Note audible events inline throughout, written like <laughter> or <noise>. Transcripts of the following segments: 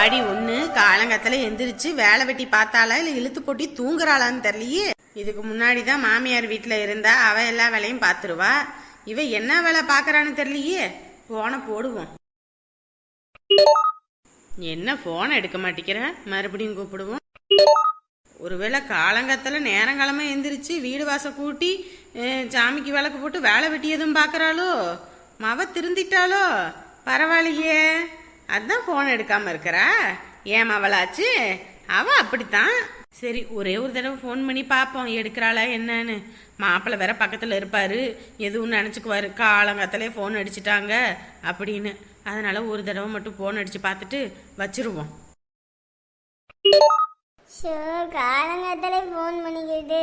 ஆடி ஒண்ணு காலங்கத்துல எந்திரிச்சு வேலை வெட்டி பார்த்தாளா இல்ல இழுத்து போட்டி தூங்குறாளான்னு தெரியலையே. இதுக்கு முன்னாடி தான் மாமியார் வீட்டுல இருந்தா அவ எல்லா வேலையும் பார்த்துருவா. இவ என்ன வேலை பார்க்கறான்னு தெரியலையே. போனை போடுவோம். என்ன போனை எடுக்க மாட்டேங்கிற? மறுபடியும் கூப்பிடுவோம். ஒருவேளை காலங்கத்துல நேரங்காலமா எந்திரிச்சு வீடு வாசல் கூட்டி சாமிக்கு விளக்கு போட்டு வேலை வெட்டி எதுவும் பாக்குறாளோ மவ திருந்திட்டாளோ? பரவாயில்லையே. அதான் ஃபோன் எடுக்காம இருக்கிறா. ஏன் மவளாச்சு? அவ அப்படித்தான். சரி ஒரே ஒரு தடவை ஃபோன் பண்ணி பார்ப்போம் எடுக்கிறாளா என்னன்னு. மாப்பிள்ளை வேற பக்கத்தில் இருப்பாரு. எதுவும் நினச்சிக்குவாரு. காலங்காத்தாலே ஃபோன் அடிச்சிட்டாங்க அப்படின்னு. அதனால ஒரு தடவை மட்டும் ஃபோன் அடிச்சு பார்த்துட்டு வச்சிருவோம். ஷோ காலங்காத்தாலே ஃபோன் பண்ணிக்கிட்டு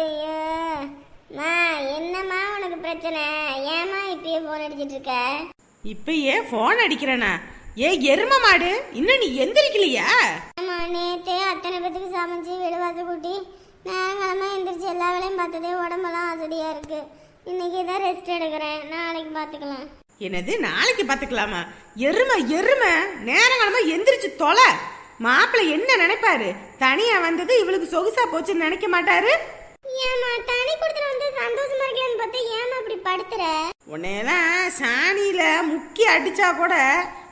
மா என்னம்மா உனக்கு பிரச்சனை? ஏம்மா இப்பயே ஃபோன் அடிச்சிட்டு இருக்க? இப்பயே ஃபோன் அடிக்கிறேனா? ஏ எரும மாடு இன்னும் நீ எந்திரிக்கலையா? ஆமா நேத்தே அத்தனை பேத்துக்கு சமைச்சு வீடு வாசல் கூட்டி நேரங்காலமாக எந்திரிச்சு எல்லா வேலையும் பார்த்ததே உடம்பெல்லாம் அசதியாக இருக்கு. இன்னைக்கு தான் ரெஸ்ட் எடுக்கிறேன். நாளைக்கு பார்த்துக்கலாம். என்னது நாளைக்கு பார்த்துக்கலாமா? எருமை எருமை நேரங்காலமா எந்திரிச்சு தொலை. மாப்பிள்ளை என்ன நினைப்பாரு? தனியா வந்தது இவளுக்கு சொகுசா போச்சுன்னு நினைக்க மாட்டாரு? ஏமா தனி கொடுத்துட்டு வந்து சந்தோஷமா இருக்கலாம்னு பார்த்தா ஏமா இப்படி படுத்துற? உன்னையெல்லாம் சாணியில முக்கி அடிச்சா கூட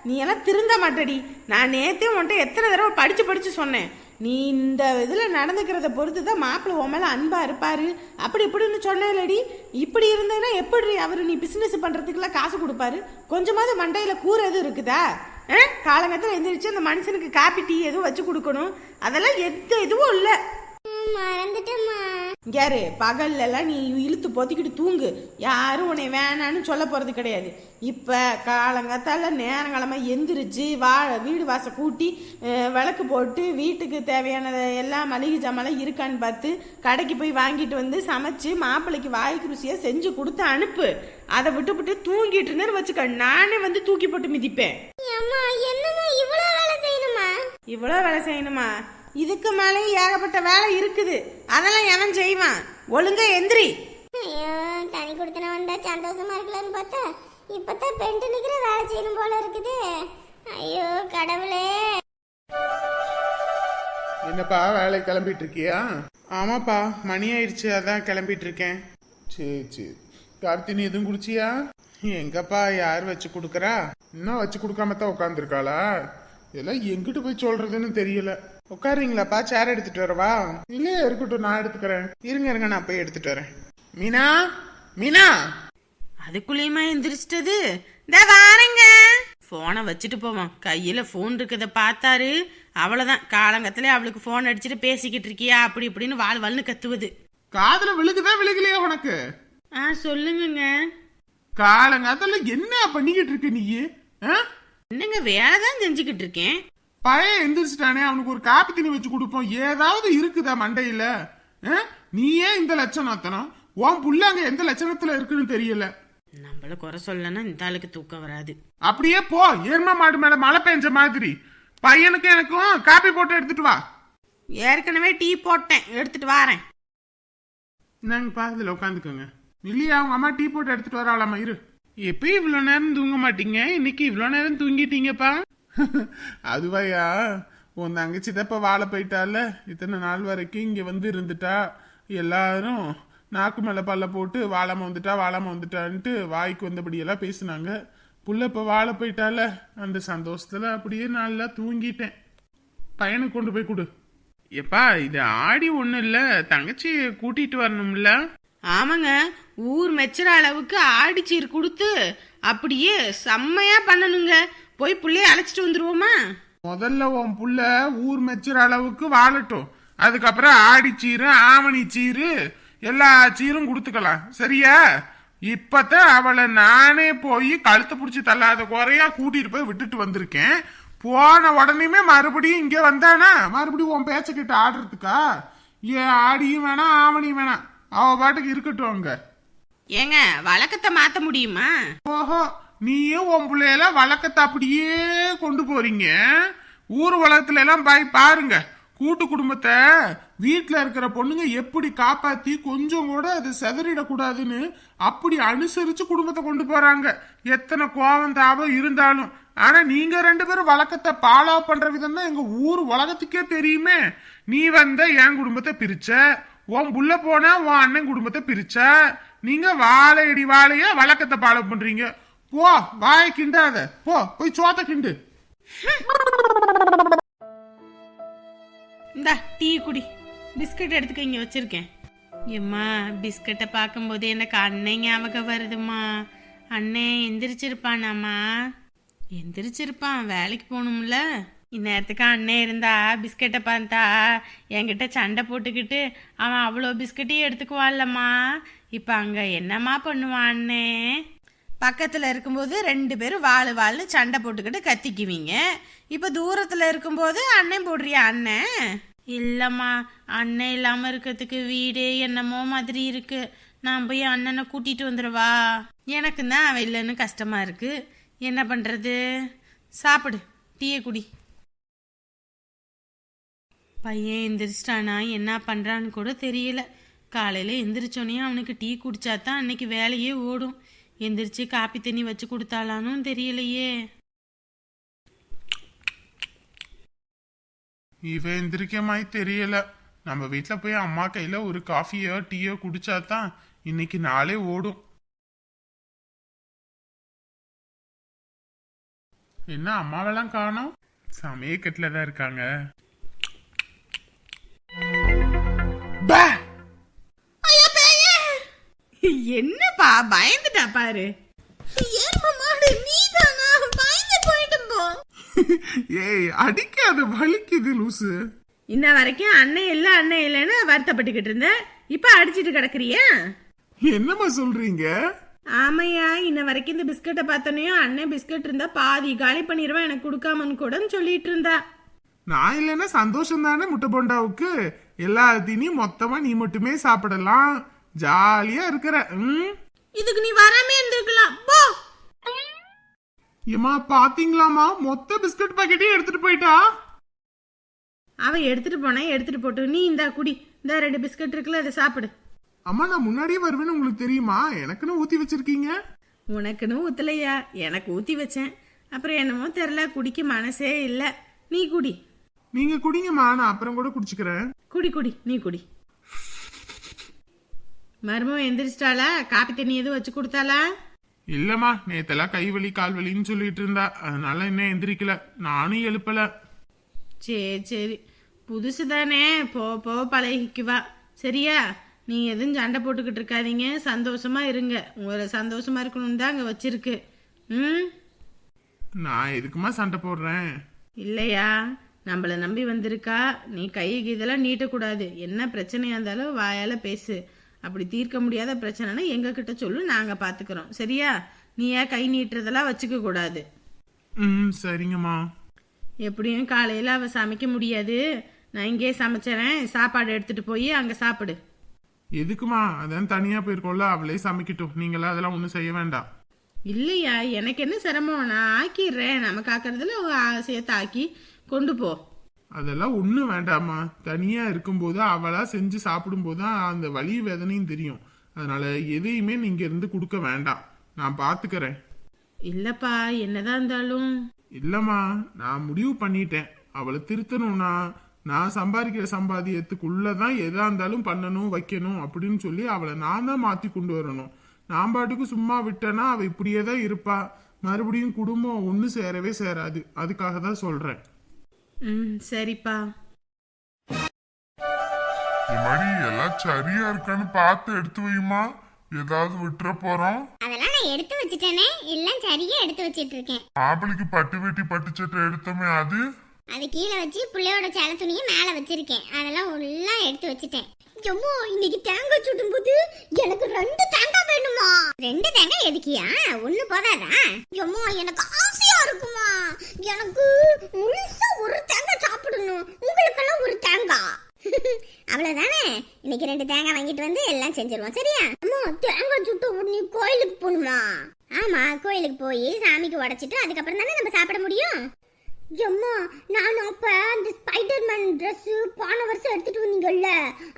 நீ எல்லாம் திருந்த மாட்டடி. நான் நேற்றே உன்ட்ட எத்தனை தடவை படித்து படித்து சொன்னேன். நீ இந்த இதில் நடந்துக்கிறத பொறுத்து தான் மாப்பிள்ளை உன் மேலே அன்பாக இருப்பார். அப்படி இப்படின்னு சொன்னேன்லடி. இப்படி இருந்தேன்னா எப்படி அவர் நீ பிஸ்னஸ் பண்ணுறதுக்குலாம் காசு கொடுப்பாரு? கொஞ்சமாவது மண்டையில் கூற எதுவும் இருக்குதா? ஆ? காலங்கத்தில் எந்திரிச்சு அந்த மனுஷனுக்கு காப்பி டீ எதுவும் வச்சு கொடுக்கணும். அதெல்லாம் எந்த இதுவும் இல்லை. மறந்துட்டேம்மா. யாரு? பகல்ல எல்லாம் நீ இழுத்து பொத்திக்கிட்டு தூங்கு. யாரும் உன்னை வேணான்னு சொல்ல போறது கிடையாது. இப்ப காலங்காத்தால நேரங்காலமா எந்திரிச்சு வா வீடு வாசல் கூட்டி விளக்கு போட்டு வீட்டுக்கு தேவையான எல்லா மளிகை ஜாமான்லாம் இருக்கான்னு பார்த்து கடைக்கு போய் வாங்கிட்டு வந்து சமைச்சு மாப்பிள்ளைக்கு வாய்க்கு ருசியா செஞ்சு கொடுத்து அனுப்பு. அதை விட்டுவிட்டு தூங்கிட்டு இருந்தேன்னு வச்சுக்க. நானே வந்து தூக்கி போட்டு மிதிப்பேன். அம்மா என்னம்மா இவ்வளோ வேலை செய்யணுமா? இவ்வளோ வேலை செய்யணுமா? இதுக்கு மேலேயும் ஏகப்பட்ட வேலை இருக்குது. அதெல்லாம் எவன் செய்வான்? ஒழுங்கா எந்திரி. ஐயோ தனி கொடுத்தன வந்தா சந்தோஷமா இருக்கலாம்னு பார்த்தா இப்பதான் பெண்டு நிக்கிற வேலை செய்யணும் போல இருக்குது. ஐயோ கடவுளே. என்னப்பா வேலை கிளம்பிட்டு இருக்கியா? ஆமாப்பா மணி ஆயிடுச்சு அதான் கிளம்பிட்டு இருக்கேன். சரி சரி கார்த்தினி எதுவும் குடிச்சியா? எங்கப்பா யார் வச்சு கொடுக்கறா? இன்னும் வச்சு கொடுக்காம தான் உட்காந்துருக்காளா இதெல்லாம் எங்கிட்டு போய் சொல்றதுன்னு தெரியல. உட்காருங்களாப்பா சேர் எடுத்துட்டு வரவா? இல்லையே இருக்கட்டும் நான் எடுத்துக்கிறேன். இருங்க இருங்க நான் போய் எடுத்துட்டு வரேன். மீனா? மீனா? அதுக்குள்ளேயுமா எந்திரிச்சிட்டது? இந்த வாரேங்க. போனை வச்சுட்டு போவோம் கையில போன் இருக்கத பார்த்தாரு. அவ்வளவுதான். காலங்கத்திலே அவளுக்கு போன் அடிச்சுட்டு பேசிக்கிட்டு இருக்கியா? அப்படி இப்படின்னு வாழ் வாழ்னு கத்துவது. காதுல விழுகுதா விழுகலையா உனக்கு? ஆ சொல்லுங்கங்க. காலங்காத்தால என்ன பண்ணிக்கிட்டு இருக்க நீ? என்னங்க வேலை தான் செஞ்சுக்கிட்டு இருக்கேன். பையன் எந்திரிச்சிட்டானே அவனுக்கு ஒரு காப்பி தண்ணி வச்சு கொடுப்போம். ஏதாவது இருக்குதா மண்டையில? ஏன் இந்த லட்சணம் அத்தனம் உன் புள்ள அங்க எந்த லட்சணத்துல இருக்குன்னு தெரியல. நம்மள குறை சொல்லனா இந்த ஆளுக்கு தூக்கம் வராது. அப்படியே போ. எரும மாடு மேல மழை பெஞ்ச மாதிரி. பையனுக்கு எனக்கும் காப்பி போட்டு எடுத்துட்டு வா. ஏற்கனவே டீ போட்டேன். எடுத்துட்டு வாரேன். இந்தாங்கப்பா இதுல உட்காந்துக்கோங்க இல்லையா அவங்க அம்மா டீ போட்டு எடுத்துட்டு வராளாமா? இரு. எப்பயும் இவ்வளவு நேரம் தூங்க மாட்டீங்க. இன்னைக்கு இவ்வளவு நேரம் தூங்கிட்டீங்கப்பா. அதுவாயா? உன் தங்கச்சி தான் இப்ப வாழ போயிட்டால? இத்தனை நாள் வரைக்கும் இங்க வந்து இருந்துட்டா? எல்லாரும் நாக்கு மேல பல்ல போட்டு வாழாம வந்துட்டா வாழாம வந்துட்டான்ட்டு வாய்க்கு வந்தபடி எல்லாம் பேசுனாங்க. புள்ள இப்ப வாழ போயிட்டால? அந்த சந்தோஷத்துல அப்படியே நல்லா தூங்கிட்டேன். பையனுக்கு கொண்டு போய் கொடு. எப்பா இது ஆடி ஒண்ணும் இல்ல. தங்கச்சி கூட்டிட்டு வரணும்ல? ஆமாங்க. ஊர் மெச்சுற அளவுக்கு ஆடிச்சீர் கொடுத்து அப்படியே செம்மையா பண்ணணுங்க. போய் புள்ளைய அழைச்சிட்டு வந்துருவோமா? முதல்ல உன் புள்ள ஊர் மெச்சுற அளவுக்கு வாழட்டும். அதுக்கப்புறம் ஆடி சீரு ஆவணி சீரு எல்லா சீரும் கொடுத்துக்கலாம். சரியா? இப்பதான் அவளை நானே போய் கழுத்தை பிடிச்சி தள்ளாத குறையா கூட்டிட்டு போய் விட்டுட்டு வந்திருக்கேன். போன உடனேயுமே மறுபடியும் இங்க வந்தானா? மறுபடியும் உன் பேச்ச கிட்ட ஆடுறதுக்கா? ஏன் ஆடியும் வேணாம் ஆவணியும் வேணாம். அவ பாட்டுக்கு இருக்கட்டும் அங்க. ஏங்க வழக்கத்தை மாத்த முடியுமா? ஓஹோ நீயும் உன் வழக்கத்தை அப்படியே கொண்டு போறீங்க. ஊர் வளத்துல எல்லாம் பாய் பாருங்க. கூட்டு குடும்பத்தை வீட்டில் இருக்கிற பொண்ணுங்க எப்படி காப்பாத்தி கொஞ்சம் கூட அது செதறிடக்கூடாதுன்னு அப்படி அனுசரிச்சு குடும்பத்தை கொண்டு போறாங்க. எத்தனை கோவம் தாபம் இருந்தாலும். ஆனா நீங்க ரெண்டு பேரும் வழக்கத்தை ஃபாலோ பண்ற விதம் தான் எங்க ஊர் உலகத்துக்கே தெரியுமே. நீ வந்த என் குடும்பத்தை பிரிச்ச உன் புள்ள போனா உன் அண்ணன் குடும்பத்தை பிரிச்ச நீங்க வாழையடி வாழைய வழக்கத்தை ஃபாலோ பண்றீங்க. போ வாய கிண்டாத. போ போய் சோத்த கிண்டு. இந்தா டீ குடி. பிஸ்கட் எடுத்துக்க இங்க வச்சிருக்கேன். எம்மா பிஸ்கட்டை பார்க்கும்போது எனக்கு அண்ணன் ஞாபகம் வருதுமா அண்ணன் எந்திரிச்சிருப்பானாமா எந்திரிச்சிருப்பான் வேலைக்கு போகணும்ல. இந்நேரத்துக்கு அண்ணன் இருந்தா பிஸ்கட்டை பார்த்தா என்கிட்ட சண்டை போட்டுக்கிட்டு அவன் அவ்வளோ பிஸ்கட்டையும் எடுத்துக்குவான்லம்மா. இப்போ அங்கே என்னம்மா பண்ணுவான் அண்ணே? பக்கத்தில் இருக்கும்போது ரெண்டு பேரும் வாழு வாழ்னு சண்டை போட்டுக்கிட்டு கத்திக்குவீங்க. இப்போ தூரத்தில் இருக்கும்போது அண்ணன் போடுறியா அண்ணன் இல்லைம்மா அண்ணன் இல்லாமல் இருக்கிறதுக்கு வீடே என்னமோ மாதிரி இருக்கு. நான் போய் அண்ணனை கூட்டிட்டு வந்துடுவா எனக்கு தான் அவன் இல்லைன்னு கஷ்டமாக இருக்கு. என்ன பண்ணுறது சாப்பிடு டீயை குடி. பையன் எந்திரிச்சிட்டானா என்ன பண்ணுறான்னு கூட தெரியல. காலையில் எந்திரிச்சோன்னே அவனுக்கு டீ குடித்தா தான் அன்னைக்கு வேலையே ஓடும். எந்திரிச்சு காப்பி தண்ணி வச்சு கொடுத்தாலானும் தெரியலையே. இவன் எந்திரிக்க மாதிரி தெரியல. நம்ம வீட்ல போய் அம்மா கையில ஒரு காஃபியோ டீயோ குடிச்சா தான் இன்னைக்கு நாளே ஓடும். என்ன அம்மாவெல்லாம் காணோம்? சமயக்கட்டில தான் இருக்காங்க. பா! என்னப்பா பயந்துட்டா பாரு. ஏய் அடிக்காத வலிக்குது லூசு. இன்ன வரைக்கும் அண்ணன் இல்லை அண்ணன் இல்லைன்னு வருத்தப்பட்டுக்கிட்டு இருந்த. இப்ப அடிச்சிட்டு கிடக்குறியா? என்னம்மா சொல்றீங்க? ஆமையா இன்ன வரைக்கும் இந்த பிஸ்கட்டை பார்த்தோன்னே அண்ணன் பிஸ்கட் இருந்தா பாதி காலி பண்ணிடுவேன் எனக்கு கொடுக்காமன்னு கூட சொல்லிட்டு இருந்தா. நான் இல்லைன்னா சந்தோஷம் தானே முட்டை போண்டாவுக்கு? எல்லாத்தையும் மொத்தமா நீ மட்டுமே சாப்பிடலாம். ஜாலியா இருக்கிற ம்? இதுக்கு நீ வராம இருந்திருக்கலாம். போ. ஏமா பாத்தீங்களாமா மொத்த பிஸ்கட் பாக்கெட்டையும் எடுத்துட்டு போயிட்டா? அவ எடுத்துட்டு போனா எடுத்துட்டு போட்டு நீ இந்தா குடி. இந்த ரெண்டு பிஸ்கட் இருக்குல்ல அதை சாப்பிடு. அம்மா நான் முன்னாடியே வருவேன்னு உங்களுக்கு தெரியுமா? எனக்குன்னு ஊத்தி வச்சிருக்கீங்க. உனக்குன்னு ஊத்தலையா? எனக்கு ஊத்தி வச்சேன். அப்புறம் என்னமோ தெரில குடிக்க மனசே இல்லை. நீ குடி. நீங்க குடிங்கம்மா நான் அப்புறம் கூட குடிச்சுக்கிறேன். குடி குடி. நீ குடி. மருமம் எந்திரிச்சிட்டாளா? காப்பி தண்ணி எதுவும் வச்சு கொடுத்தாளா? இல்லம்மா நேத்தெல்லாம் கை வலி கால் வலின்னு சொல்லிட்டு இருந்தா. அதனால இன்னும் எந்திரிக்கல. நானும் எழுப்பல. சரி சரி. புதுசு தானே போ போ பழகிக்குவா. சரியா? நீ எதுவும் சண்டை போட்டுக்கிட்டு இருக்காதீங்க. சந்தோஷமா இருங்க. உங்களை சந்தோஷமா இருக்கணும்னு தான் அங்கே வச்சிருக்கு. ம்? நான் எதுக்குமா சண்டை போடுறேன்? இல்லையா? நம்மளை நம்பி வந்திருக்கா. நீ கை இதெல்லாம் நீட்டக்கூடாது. என்ன பிரச்சனையா இருந்தாலும் வாயால் பேசு. அப்படி தீர்க்க முடியாத பிரச்சனைனா எங்ககிட்ட சொல்லு நாங்கள் பார்த்துக்குறோம் சரியா? நீ ஏன் கை நீட்டுறதெல்லாம் வச்சுக்க கூடாது. ம் சரிங்கம்மா. எப்படியும் காலையில் அவள் சமைக்க முடியாது. நான் இங்கேயே சமைச்சறேன். சாப்பாடு எடுத்துட்டு போய் அங்கே சாப்பிடு. எதுக்குமா? அதான் தனியா போயிருக்கோம்ல அவளே சமைக்கட்டும். நீங்களா அதெல்லாம் ஒன்றும் செய்ய வேண்டாம். இல்லையா? எனக்கு என்ன சிரமம்? நான் ஆக்கிடுறேன். நமக்கு ஆக்கிறதுல சேர்த்து ஆக்கி கொண்டு போ. அதெல்லாம் ஒன்றும் வேண்டாம்மா. தனியா இருக்கும்போது அவளா செஞ்சு சாப்பிடும்போது தான் அந்த வலி வேதனையும் தெரியும். அதனால எதையுமே நீங்க இருந்து கொடுக்க வேண்டாம். நான் பாத்துக்கறேன். இல்லைப்பா என்னதான் இருந்தாலும். இல்லம்மா நான் முடிவு பண்ணிட்டேன். அவளை திருத்தணும்னா நான் சம்பாதிக்கிற சம்பாதியத்துக்குள்ளதான் எதா இருந்தாலும் பண்ணணும் வைக்கணும் அப்படின்னு சொல்லி அவளை நான் தான் மாத்தி கொண்டு வரணும். நான் பாட்டுக்கு சும்மா விட்டேன்னா அவ இப்படியே தான் இருப்பா. மறுபடியும் குடும்பம் ஒன்று சேரவே சேராது. அதுக்காக தான் சொல்றேன். ம் சரிப்பா. இந்த மாதிரி எல்லாம் சரியா இருக்கான்னு பார்த்து எடுத்து வையுமா? ஏதாவது விட்டுற போறோம். அதெல்லாம் நான் எடுத்து வச்சுட்டேனே. எல்லாம் சரியா எடுத்து வச்சிட்டு இருக்கேன் மாப்பிளைக்கு பட்டு வேட்டி பட்டு சட்டை எடுத்தோமே அது? அது கீழே வச்சு பிள்ளையோட சேலை துணியை மேல வச்சிருக்கேன். அதெல்லாம் எல்லாம் எடுத்து வச்சுட்டேன். ஜம்மு இன்னைக்கு தேங்காய் சுடும் போது எனக்கு ரெண்டு தேங்காய் வேணுமா? ரெண்டு தேங்காய் எதுக்கியா? ஒண்ணு போதாதா? எம்மா எனக்கு ஆசையா இருக்குமா. எனக்கு முழுசா ஒரு தேங்காய் சாப்பிடணும். உங்களுக்கெல்லாம் ஒரு தேங்காய் <laughs> அவ்வளவுதானே? இன்னைக்கு ரெண்டு தேங்காய் வாங்கிட்டு வந்து எல்லாம் செஞ்சிருவோம் சரியா? அம்மா தேங்காய் சுட்டு நீ கோயிலுக்கு போகணுமா? ஆமா கோயிலுக்கு போய் சாமிக்கு உடைச்சிட்டு அதுக்கப்புறம் தானே நம்ம சாப்பிட முடியும்? எம்மா நான் அப்ப அந்த ஸ்பைடர்மேன் ட்ரெஸ் போன வருஷம் எடுத்துட்டு வந்தீங்கல்ல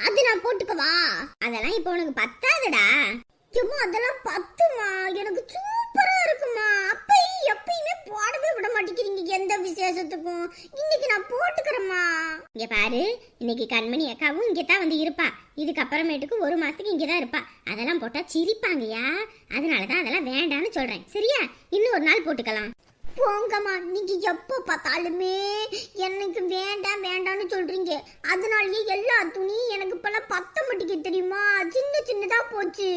அது நான் போட்டுக்கவா? அதெல்லாம் இப்போ உனக்கு பத்தாதுடா. எம்மா அதெல்லாம் பத்துமா எனக்கு சூப்பரா இருக்குமா. அப்பயும் எப்பயுமே போடவே விட மாட்டேங்கிறீங்க எந்த விசேஷத்துக்கும். இன்னைக்கு நான் போட்டுக்கிறேம்மா. இங்க பாரு இன்னைக்கு கண்மணி அக்காவும் இங்கே தான் வந்து இருப்பா. இதுக்கப்புறமேட்டுக்கு ஒரு மாசத்துக்கு இங்கே தான் இருப்பா. அதெல்லாம் போட்டா சிரிப்பாங்கயா அதனால தான் அதெல்லாம் வேண்டாம்னு சொல்றேன். சரியா? இன்னும் ஒரு நாள் போட்டுக்கலாம். போங்கம்மா நீங்க எப்போ பார்த்தாலுமே எனக்கு வேண்டாம் வேண்டாம்னு சொல்றீங்க. அதனாலயே எல்லா துணியும் எனக்கு இப்பெல்லாம் பத்த மாட்டேங்க தெரியுமா? சின்ன சின்னதா போச்சு.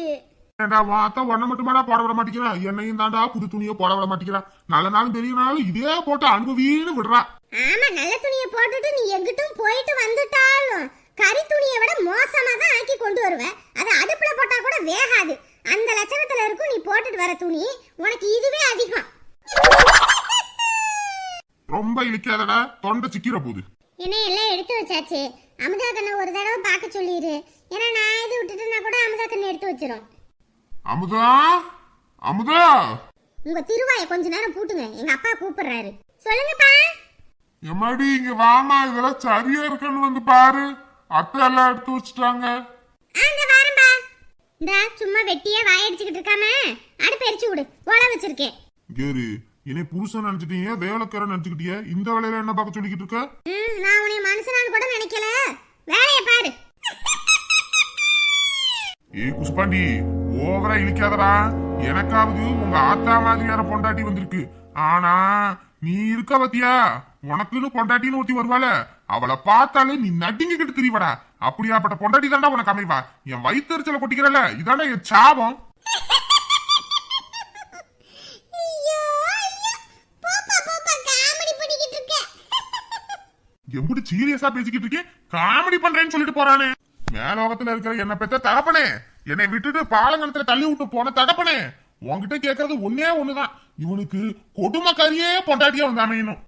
ஏண்டா வாத்தா ஒன்ன மட்டுமாடா போட விட மாட்டேங்கிறா? என்னையும் தாண்டா புது துணியை போட விட மாட்டேங்கிறா. நல்ல நாளும் பெரிய நாளும் இதே போட்டு அனுபவின்னு விடுறா. ஆமா நல்ல துணியை போட்டுட்டு நீ எங்கிட்டும் போயிட்டு வந்துட்டாலும் கறி துணியை விட மோசமா தான் ஆக்கி கொண்டு வருவ. அது அடுப்புல போட்டா கூட வேகாது. அந்த லட்சணத்துல இருக்கும் நீ போட்டுட்டு வர துணி. உனக்கு இதுவே அதிகம். ரொம்ப இழிக்காதடா தொண்டை சிக்கிற போகுது என்ன எல்லாம் எடுத்து வச்சாச்சு. அமுதா கண்ணை ஒரு தடவை பார்க்க சொல்லிடு ஏன்னா நான் இது விட்டுட்டுனா கூட அமுதா கண்ணை எடுத்து வச்சிரும். அமுதா? அமுதா? உங்க திருவாயை கொஞ்ச நேரம் பூட்டுங்க. எங்க அப்பா கூப்பிடுறாரு. சொல்லுங்கப்பா. எம்மாடி இங்க வாமா இதெல்லாம் சரியா இருக்குன்னு வந்து பாரு. அத்தை எல்லாம் எடுத்து வச்சுட்டாங்க. ஆ, இந்த வாரம்பா இந்த சும்மா வெட்டியா வாய் அடிச்சுக்கிட்டு இருக்காம அடுப்பு எரிச்சு விடு. ஓலை வச்சிருக்கேன். கேரு என்னை புருஷன் நினைச்சிட்டீங்க? வேலைக்கார நினைச்சுக்கிட்டிய? இந்த வேலையில என்ன பார்க்க சொல்லிக்கிட்டு இருக்க? ம், நான் உன்னை மனுஷனான்னு கூட நினைக்கல. வேலையை பாரு. ஏய் குஷ்பாண்டி ஓவரா இழிக்காதடா. எனக்காவது உங்க ஆத்தா மாதிரியான பொண்டாட்டி வந்திருக்கு. ஆனா நீ இருக்க பத்தியா? உனக்குன்னு பொண்டாட்டின்னு ஒருத்தி வருவாள. அவளை பார்த்தாலே நீ நடுங்கிக்கிட்டு திரிவடா. அப்படியாப்பட்ட பொண்டாட்டி தாண்டா உனக்கு அமைவா. என் வயிற்றுச்சல கொட்டிக்கிறல இதாண்டா என் சாபம். எப்படி சீரியஸா பேசிக்கிட்டு இருக்கேன். காமெடி பண்றேன்னு சொல்லிட்டு போறானே. மேலோகத்துல இருக்கிற என்ன பெத்த தகப்பனே. என்னை விட்டுட்டு பாலங்கணத்துல தள்ளி விட்டு போன தகப்பனே. உன்கிட்ட கேக்குறது ஒன்னே ஒண்ணுதான். இவனுக்கு கொடுமைக்காரியே பொண்டாட்டியா வந்து அமையணும்.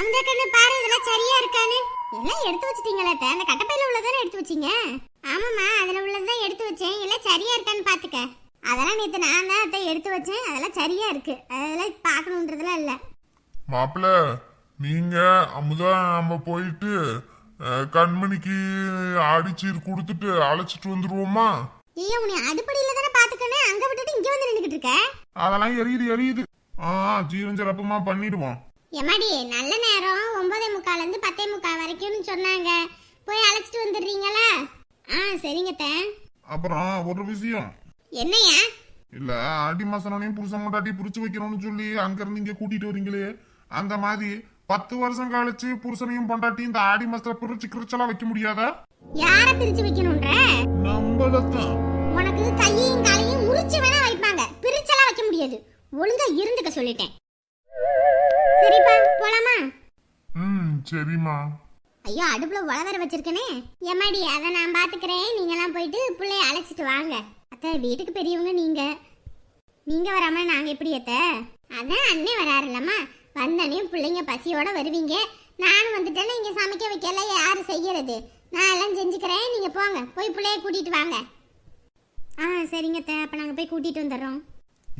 அந்த கண்ணு பாரு இதெல்லாம் சரியா இருக்கான்னு. எல்லாம் எடுத்து வச்சிட்டீங்களா? அந்த கட்டப்பையில உள்ளதானே எடுத்து வச்சீங்க? ஆமாம்மா அதுல உள்ளதான் எடுத்து வச்சேன். எல்லாம் சரியா இருக்கான்னு பாத்துக்க. அதெல்லாம் நேத்து நான் தான் அத்தை எடுத்து வச்சேன். அதெல்லாம் சரியா இருக்கு. அதெல்லாம் பார்க்கணுன்றதுலாம் இல்ல. மாப்பிள்ள நீங்க அமுதா நம்ம போயிட்டு கண்மணிக்கு ஆடிச்சீர் கொடுத்துட்டு அழைச்சிட்டு வந்துருவோமா? ஐயோ உன்னை அடுப்படியில தானே பாத்துக்கணும் அங்க விட்டுட்டு இங்க வந்து நின்னுகிட்டு இருக்க? அதெல்லாம் எரியுது எரியுது. ஆ ஜீவஞ்சரப்பமா பண்ணிடுவோம். எம்மாடி நல்ல நேரம். ஒன்பதே இருந்து பத்தே முக்கால் வரைக்கும்னு சொன்னாங்க. போய் அழைச்சிட்டு வந்துடுறீங்களா? ஆ சரிங்க. அப்புறம் ஒரு விஷயம். என்னையா இல்ல ஆடி மாசனையும் புருஷன் கொண்டாட்டி புடிச்சு வைக்கணும்னு சொல்லி அங்க இருந்து இங்க கூட்டிட்டு வரீங்களே. அந்த மாதிரி பத்து வருஷம் கழிச்சு புருஷனையும் பொண்டாட்டி இந்த ஆடி மாசத்துல பிரிச்சு கிரிச்செல்லாம் வைக்க முடியாதா? யார பிரிச்சு வைக்கணும்ன்ற? நம்மளத்தான் உனக்கு கையையும் காலையும் முறிச்சு வேணா வைப்பாங்க. பிரிச்செல்லாம் வைக்க முடியாது. ஒழுங்கா இருந்துக்க சொல்லிட்டேன். சரிப்பா போலாமா? ம் சரிம்மா. ஐயோ அடுப்புல உழவர வச்சிருக்கனே. எம்மாடி அதை நான் பாத்துக்கிறேன். நீங்கெல்லாம் போயிட்டு பிள்ளைய அழைச்சிட்டு வாங்க. அத்தை வீட்டுக்கு பெரியவங்க நீங்க. நீங்க வராம நாங்க எப்படி அத்தை? அதான் அண்ணே வராருல்லம்மா. வந்தனே பிள்ளைங்க பசியோட வருவீங்க. நானும் வந்துட்டேன்னா இங்க சமைக்க வைக்கல யாரு செய்யறது? நான் எல்லாம் செஞ்சுக்கிறேன் நீங்க போங்க. போய் பிள்ளைய கூட்டிட்டு வாங்க. ஆ சரிங்க அத்தை. அப்ப நாங்க போய் கூட்டிட்டு வந்துடுறோம்.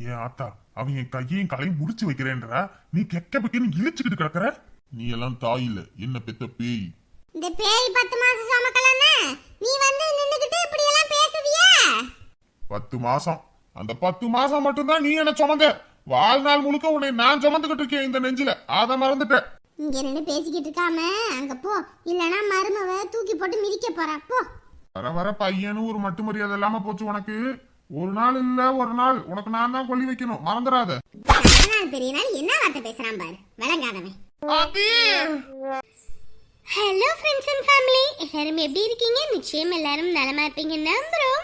ஏன் ஆத்தா அவங்க கையையும் கலையும் முடிச்சு வைக்கிறேன்றா. நீ கெக்க பக்கன்னு இழிச்சுக்கிட்டு கிடக்குற? நீ எல்லாம் தாய் இல்ல. என்ன பெத்த பேய்? இந்த பேய் பத்து மாசம் சுமக்கலன்னா நீ வந்து நின்னுகிட்டு இப்படி எல்லாம் பேசுவியா? பத்து மாசம். அந்த பத்து மாசம் மட்டும்தான் நீ என்ன சுமந்த? வாழ்நாள் முழுக்க உன்னை நான் சுமந்துகிட்டு இருக்கேன் இந்த நெஞ்சில. அதை மறந்துட்டேன் இங்க நின்று பேசிக்கிட்டு இருக்காம அங்க போ. இல்லனா மருமவ தூக்கி போட்டு மிதிக்க போறா. போ. வர வர பையனு ஒரு மட்டு மரியாதை இல்லாம போச்சு உனக்கு. ஒரு நாள் இல்ல ஒரு நாள். உனக்கு நான் தான் கொல்லி வைக்கணும். மறந்துடாத. பெரிய நாள். என்ன வார்த்தை பேசுறான் பாரு. விளங்காதவன். ஹலோ ஃப்ரெண்ட்ஸ் அண்ட் ஃபேமிலி எல்லாரும் எப்படி இருக்கீங்க? நிச்சயம் எல்லாரும் நலமா இருப்பீங்க நம்புறோம்.